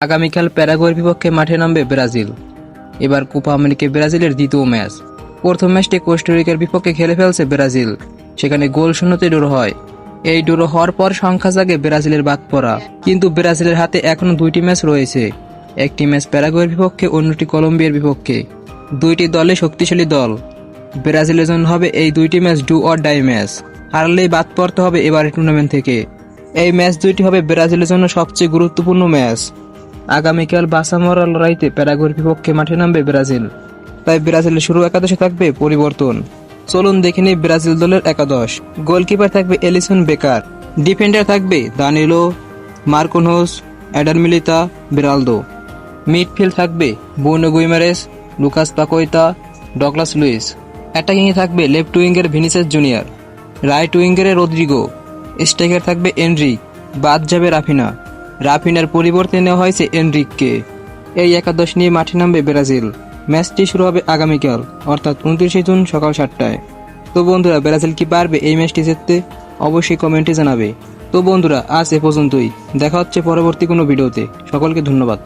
আগামীকাল প্যারাগুয়ের বিপক্ষে মাঠে নামবে ব্রাজিল। এবার কোপা আমেরিকা ব্রাজিলের দ্বিতীয় ম্যাচ। প্রথম ম্যাচটি কোস্টারিকার বিপক্ষে খেলে ফেলছে ব্রাজিল। সেখানে গোল শূন্যতে ডোরো হয়। এই ডোরো হওয়ার পর সংখ্যা জাগে ব্রাজিলের বাদ পড়া কিন্তু ব্রাজিলের হাতে এখনও দুইটি ম্যাচ রয়েছে। একটি ম্যাচ প্যারাগুয়ের বিপক্ষে, অন্যটি কলম্বিয়ার বিপক্ষে। দুইটি দলে শক্তিশালী দল। ব্রাজিলের জন্য হবে এই দুইটি match do or die match. হারলেই বাদ পড়তে হবে এবারের টুর্নামেন্ট থেকে। এই ম্যাচ দুইটি হবে ব্রাজিলের জন্য সবচেয়ে গুরুত্বপূর্ণ ম্যাচ। আগামীকাল বাসামরা লড়াইতে প্যারাগুয়ের বিপক্ষে মাঠে নামবে ব্রাজিল। তাই ব্রাজিলের শুরু একাদশে থাকবে পরিবর্তন। চলুন দেখে নিই ব্রাজিল দলের একাদশ। গোলকিপার থাকবে এলিসন বেকার। ডিফেন্ডার থাকবে দানিলো মার্কোনোস অ্যাডার মিলিতা, বিরালদো। মিডফিল্ড থাকবে Bruno Guimaraes, Lucas Paqueta Douglas Luiz. অ্যাটাকিংয়ে থাকবে লেফট উইঙ্গের ভিনিসেস জুনিয়র। রাইট উইঙ্গের রদ্রিগো। স্ট্রাইকার থাকবে এনরিক। বাদ যাবে রাফিনা। রাফিনার পরিবর্তে নেওয়া হয়েছে এনরিককে। এই একাদশ নিয়ে মাঠে নামবে ব্রাজিল। ম্যাচটি শুরু হবে আগামীকাল, অর্থাৎ উনত্রিশে জুন সকাল সাতটায়। তো বন্ধুরা, ব্রাজিল কি পারবে এই ম্যাচটি জিততে? অবশ্যই কমেন্টে জানাবে। তো বন্ধুরা, আজ এ পর্যন্তই। দেখা হচ্ছে পরবর্তী কোনো ভিডিওতে। সকলকে ধন্যবাদ।